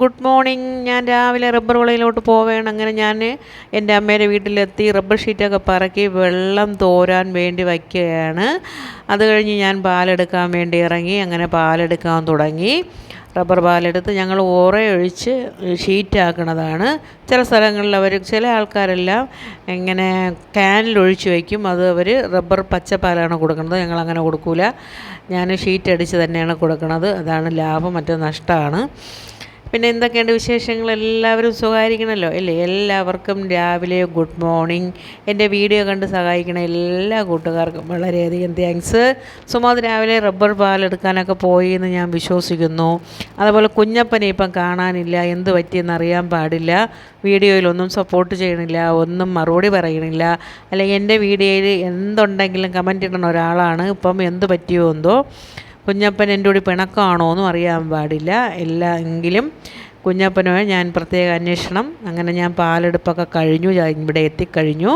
Good morning. ഞാൻ രാവിലെ rubber വിളയിലോട്ട് പോവുകയാണ്. അങ്ങനെ ഞാൻ എന്റെ അമ്മയുടെ വീട്ടിലെത്തി റബ്ബർ ഷീറ്റൊക്കെ പറക്കി വെള്ളം തോരാൻ വേണ്ടി വയ്ക്കുകയാണ്. അത് കഴിഞ്ഞ് ഞാൻ പാലെടുക്കാൻ വേണ്ടി ഇറങ്ങി. അങ്ങനെ പാലെടുക്കാൻ തുടങ്ങി. റബ്ബർ പാലെടുത്ത് ഞങ്ങൾ ഒഴിച്ച് ഷീറ്റാക്കണതാണ്. ചില സ്ഥലങ്ങളിൽ അവർ ചില ആൾക്കാരെല്ലാം ഇങ്ങനെ ക്യാനിൽ ഒഴിച്ച് വയ്ക്കും. അത് അവർ റബ്ബർ പച്ചപ്പാലാണ് കൊടുക്കുന്നത്. ഞങ്ങൾ അങ്ങനെ കൊടുക്കില്ല ഞാൻ ഷീറ്റ് അടിച്ച് തന്നെയാണ് കൊടുക്കുന്നത് അതാണ് ലാഭം മറ്റേ നഷ്ടമാണ്. പിന്നെ എന്തൊക്കെയുണ്ട് വിശേഷങ്ങൾ? എല്ലാവരും സുഖമായിരിക്കണമല്ലോ അല്ലേ എല്ലാവർക്കും രാവിലെ ഗുഡ് മോർണിംഗ് എന്റെ വീഡിയോ കണ്ട് സഹായിക്കണ എല്ലാ കൂട്ടുകാർക്കും വളരെയധികം താങ്ക്സ് സുമാത് രാവിലെ റബ്ബർ പാലെടുക്കാനൊക്കെ പോയി എന്ന് ഞാൻ വിശ്വസിക്കുന്നു. അതുപോലെ കുഞ്ഞപ്പനെ ഇപ്പം കാണാനില്ല. എന്ത് പറ്റിയെന്ന് അറിയാൻ പാടില്ല. വീഡിയോയിലൊന്നും സപ്പോർട്ട് ചെയ്യണില്ല. ഒന്നും മറുപടി പറയണില്ല. അല്ലെങ്കിൽ എന്റെ വീഡിയോയിൽ എന്തുണ്ടെങ്കിലും കമന്റ് ഇടുന്ന ഒരാളാണ്. ഇപ്പം എന്ത് പറ്റിയോ എന്തോ. കുഞ്ഞപ്പൻ എന്റെ കൂടി പിണക്കമാണോ എന്നും അറിയാൻ പാടില്ല. എല്ലാ എങ്കിലും കുഞ്ഞപ്പനോ ഞാൻ പ്രത്യേക അന്വേഷണം അങ്ങനെ ഞാൻ പാലെടുപ്പൊക്കെ കഴിഞ്ഞു ഇവിടെ എത്തിക്കഴിഞ്ഞു.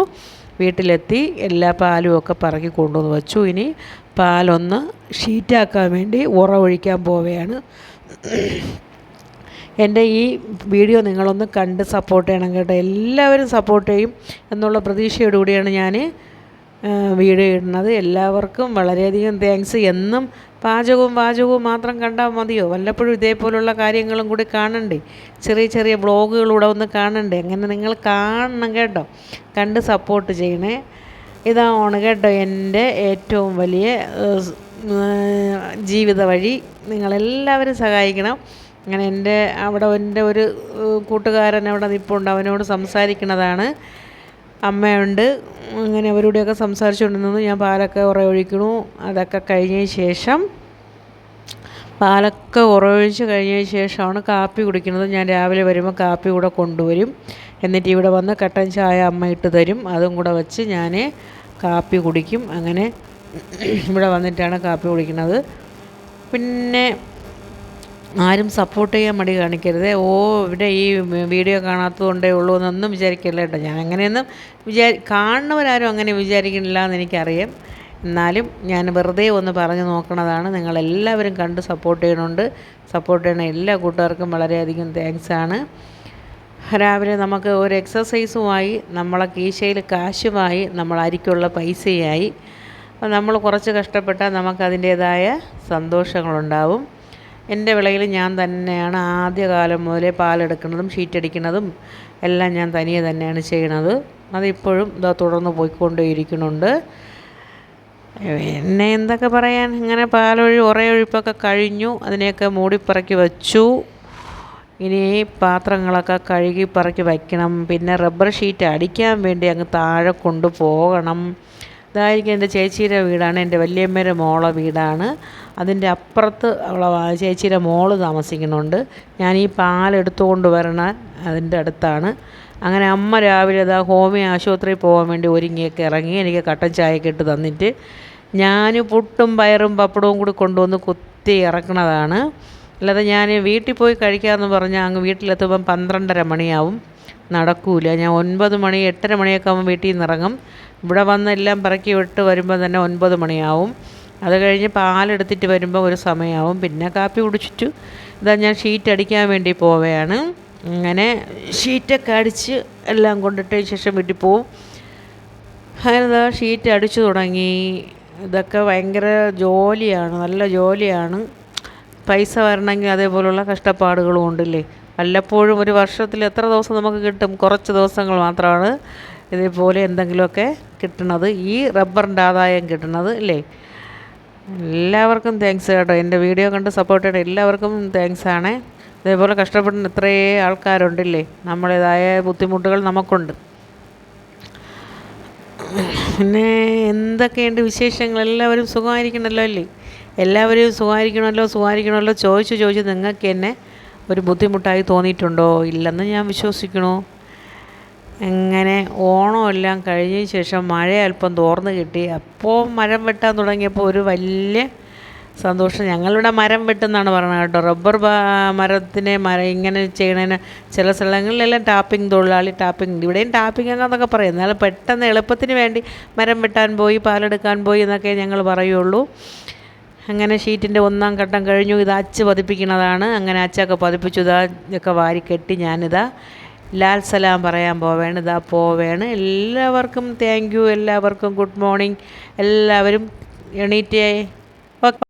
വീട്ടിലെത്തി എല്ലാ പാലും ഒക്കെ പറക്കി കൊണ്ടുവന്ന് വച്ചു. ഇനി പാലൊന്ന് ഷീറ്റാക്കാൻ വേണ്ടി ഉറ ഒഴിക്കാൻ പോവുകയാണ്. എന്റെ ഈ വീഡിയോ നിങ്ങളൊന്ന് കണ്ട് സപ്പോർട്ട് ചെയ്യണം കേട്ടോ. എല്ലാവരും സപ്പോർട്ട് ചെയ്യും എന്നുള്ള പ്രതീക്ഷയോടുകൂടിയാണ് ഞാൻ വീഡിയോ ഇടുന്നത്. എല്ലാവർക്കും വളരെയധികം താങ്ക്സ് എന്നും പാചകവും പാചകവും മാത്രം കണ്ടാൽ മതിയോ? വല്ലപ്പോഴും ഇതേപോലുള്ള കാര്യങ്ങളും കൂടി കാണണ്ടേ? ചെറിയ ചെറിയ വ്ളോഗുകളൂടെ ഒന്ന് കാണണ്ടേ? അങ്ങനെ നിങ്ങൾ കാണണം കേട്ടോ. കണ്ട് സപ്പോർട്ട് ചെയ്യണേ. ഇതാണ് കേട്ടോ എന്റെ ഏറ്റവും വലിയ ജീവിത വഴി. നിങ്ങളെല്ലാവരും സഹായിക്കണം. അങ്ങനെ എന്റെ അവിടെ എന്റെ ഒരു കൂട്ടുകാരൻ അവിടെ നിപ്പുണ്ട്. അവനോട് സംസാരിക്കുന്നതാണ് അമ്മയുണ്ട്. അങ്ങനെ അവരോടെയൊക്കെ സംസാരിച്ചുകൊണ്ട് ഞാൻ പാലൊക്കെ ഉറയൊഴിക്കണു അതൊക്കെ കഴിഞ്ഞതിന് ശേഷം പാലൊക്കെ ഉറയൊഴിച്ച് കഴിഞ്ഞതിന് ശേഷമാണ് കാപ്പി കുടിക്കുന്നത്. ഞാൻ രാവിലെ വരുമ്പോൾ കാപ്പി കൂടെ കൊണ്ടുവരും. എന്നിട്ട് ഇവിടെ വന്ന് കട്ടൻ ചായ അമ്മ ഇട്ട് തരും. അതും കൂടെ വെച്ച് ഞാൻ കാപ്പി കുടിക്കും. അങ്ങനെ ഇവിടെ വന്നിട്ടാണ് കാപ്പി കുടിക്കുന്നത്. പിന്നെ ആരും സപ്പോർട്ട് ചെയ്യാൻ മടി കാണിക്കരുത്. ഓ ഇവിടെ ഈ വീഡിയോ കാണാത്തതുകൊണ്ടേ ഉള്ളൂ എന്നൊന്നും വിചാരിക്കില്ല കേട്ടോ. ഞാൻ അങ്ങനെയൊന്നും വിചാരി കാണുന്നവരാരും അങ്ങനെ വിചാരിക്കണില്ല എന്ന് എനിക്കറിയാം. എന്നാലും ഞാൻ വെറുതെ ഒന്ന് പറഞ്ഞു നോക്കണതാണ്. നിങ്ങളെല്ലാവരും കണ്ട് സപ്പോർട്ട് ചെയ്യണുണ്ട്. സപ്പോർട്ട് ചെയ്യണ എല്ലാ കൂട്ടുകാർക്കും വളരെയധികം താങ്ക്സ് ആണ്. രാവിലെ നമുക്ക് ഒരു എക്സസൈസുമായി നമ്മളെ കീശയിൽ കാശുമായി നമ്മൾ അരിക്കുള്ള പൈസയായി. നമ്മൾ കുറച്ച് കഷ്ടപ്പെട്ടാൽ നമുക്കതിന്റേതായ സന്തോഷങ്ങളുണ്ടാവും. എന്റെ വിളയിൽ ഞാൻ തന്നെയാണ് ആദ്യകാലം മുതലേ പാലെടുക്കുന്നതും ഷീറ്റടിക്കുന്നതും എല്ലാം ഞാൻ തനിയെ തന്നെയാണ് ചെയ്യണത് അതിപ്പോഴും ഇതാ തുടർന്ന് പോയിക്കൊണ്ടേയിരിക്കുന്നുണ്ട്. എന്നെ എന്തൊക്കെ പറയാൻ? ഇങ്ങനെ പാലൊഴി ഉറയൊഴിപ്പൊക്കെ കഴിഞ്ഞു. അതിനെയൊക്കെ മൂടിപ്പറക്കി വച്ചു. ഇനി പാത്രങ്ങളൊക്കെ കഴുകി പറക്കി വയ്ക്കണം. പിന്നെ റബ്ബർ ഷീറ്റ് അടിക്കാൻ വേണ്ടി അങ്ങ് താഴെ കൊണ്ടുപോകണം. ഇതായിരിക്കും എന്റെ ചേച്ചിയുടെ വീടാണ്. എന്റെ വല്യമ്മയുടെ മോളെ വീടാണ്. അതിന്റെ അപ്പുറത്ത് അവളെ ചേച്ചിയുടെ മോൾ താമസിക്കുന്നുണ്ട്. ഞാൻ ഈ പാലെടുത്തുകൊണ്ട് വരണ അതിന്റെ അടുത്താണ്. അങ്ങനെ അമ്മ രാവിലെ അതാ ഹോമിയോ ആശുപത്രിയിൽ പോകാൻ വേണ്ടി ഒരുങ്ങിയൊക്കെ ഇറങ്ങി എനിക്ക് കട്ടൻ ചായയൊക്കെ ഇട്ട് തന്നിട്ട് ഞാൻ പുട്ടും പയറും പപ്പടവും കൂടി കൊണ്ടുവന്ന് കുത്തി ഇറക്കണതാണ്. അല്ലാതെ ഞാൻ വീട്ടിൽ പോയി കഴിക്കാമെന്ന് പറഞ്ഞാൽ അങ്ങ് വീട്ടിലെത്തുമ്പം പന്ത്രണ്ടര മണിയാവും. നടക്കൂല. ഞാൻ ഒൻപത് മണി എട്ടര മണിയൊക്കെ ആകുമ്പോൾ വീട്ടിൽ നിന്ന് ഇറങ്ങും. ഇവിടെ വന്ന് എല്ലാം പറക്കി വിട്ട് വരുമ്പോൾ തന്നെ ഒൻപത് മണിയാവും. അത് കഴിഞ്ഞ് പാലെടുത്തിട്ട് വരുമ്പോൾ ഒരു സമയമാവും പിന്നെ കാപ്പി കുടിച്ചിട്ട്. ഇതാ ഞാൻ ഷീറ്റ് അടിക്കാൻ വേണ്ടി പോവുകയാണ്. അങ്ങനെ ഷീറ്റൊക്കെ അടിച്ച് എല്ലാം കൊണ്ടിട്ടതിന് ശേഷം വീട്ടിൽ പോവും. അങ്ങനെ ഷീറ്റ് അടിച്ചു തുടങ്ങി. ഇതൊക്കെ ഭയങ്കര ജോലിയാണ് നല്ല ജോലിയാണ്. പൈസ വരണമെങ്കിൽ അതേപോലുള്ള കഷ്ടപ്പാടുകളും ഉണ്ടല്ലേ? വല്ലപ്പോഴും ഒരു വർഷത്തിൽ എത്ര ദിവസം നമുക്ക് കിട്ടും? കുറച്ച് ദിവസങ്ങൾ മാത്രമാണ് ഇതേപോലെ എന്തെങ്കിലുമൊക്കെ കിട്ടുന്നത്. ഈ റബ്ബറിന്റെ ആദായം കിട്ടുന്നത് അല്ലേ എല്ലാവർക്കും താങ്ക്സ് കേട്ടോ. എന്റെ വീഡിയോ കണ്ട് സപ്പോർട്ട് ചെയ്യണം എല്ലാവർക്കും താങ്ക്സ് ആണ്. ഇതേപോലെ കഷ്ടപ്പെടുന്ന ഇത്രയേ ആൾക്കാരുണ്ടല്ലേ നമ്മളേതായ ബുദ്ധിമുട്ടുകൾ നമുക്കുണ്ട്. പിന്നെ എന്തൊക്കെയുണ്ട് വിശേഷങ്ങൾ? എല്ലാവരും സുഖമായിരിക്കണമല്ലോ അല്ലേ എല്ലാവരും സുഖമായിരിക്കണമല്ലോ സുഖമായിരിക്കണമല്ലോ ചോദിച്ചു ചോദിച്ചു നിങ്ങൾക്ക് എന്നെ ഒരു ബുദ്ധിമുട്ടായി തോന്നിയിട്ടുണ്ടോ? ഇല്ലെന്ന് ഞാൻ വിശ്വസിക്കണു എങ്ങനെ? ഓണമെല്ലാം കഴിഞ്ഞ ശേഷം മഴ അല്പം തോർന്ന് കിട്ടി. അപ്പോൾ മരം വെട്ടാൻ തുടങ്ങിയപ്പോൾ ഒരു വലിയ സന്തോഷം. ഞങ്ങളിവിടെ മരം വെട്ടുന്നാണ് പറയുന്നത് കേട്ടോ. റബ്ബർ മരത്തിനെ മരം ഇങ്ങനെ ചെയ്യണതിന് ചില സ്ഥലങ്ങളിലെല്ലാം ടാപ്പിംഗ് തൊഴിലാളി ടാപ്പിംഗ് ഇവിടെയും ടാപ്പിംഗ് എന്നൊക്കെ പറയും. എന്നാലും പെട്ടെന്ന് എളുപ്പത്തിന് വേണ്ടി മരം വെട്ടാൻ പോയി പാലെടുക്കാൻ പോയി എന്നൊക്കെ ഞങ്ങൾ പറയുള്ളൂ. അങ്ങനെ ഷീറ്റിന്റെ ഒന്നാം ഘട്ടം കഴിഞ്ഞു. ഇത് അച്ച് പതിപ്പിക്കുന്നതാണ്. അങ്ങനെ അച്ചൊക്കെ പതിപ്പിച്ചു. ഇതാ ഇതൊക്കെ വാരി കെട്ടി ഞാനിതാ ലാൽ സലാം പറയാൻ പോവേണ്. ഇതാ പോവേണ്. എല്ലാവർക്കും താങ്ക് യു എല്ലാവർക്കും ഗുഡ് മോർണിംഗ് എല്ലാവരും എണീറ്റേ.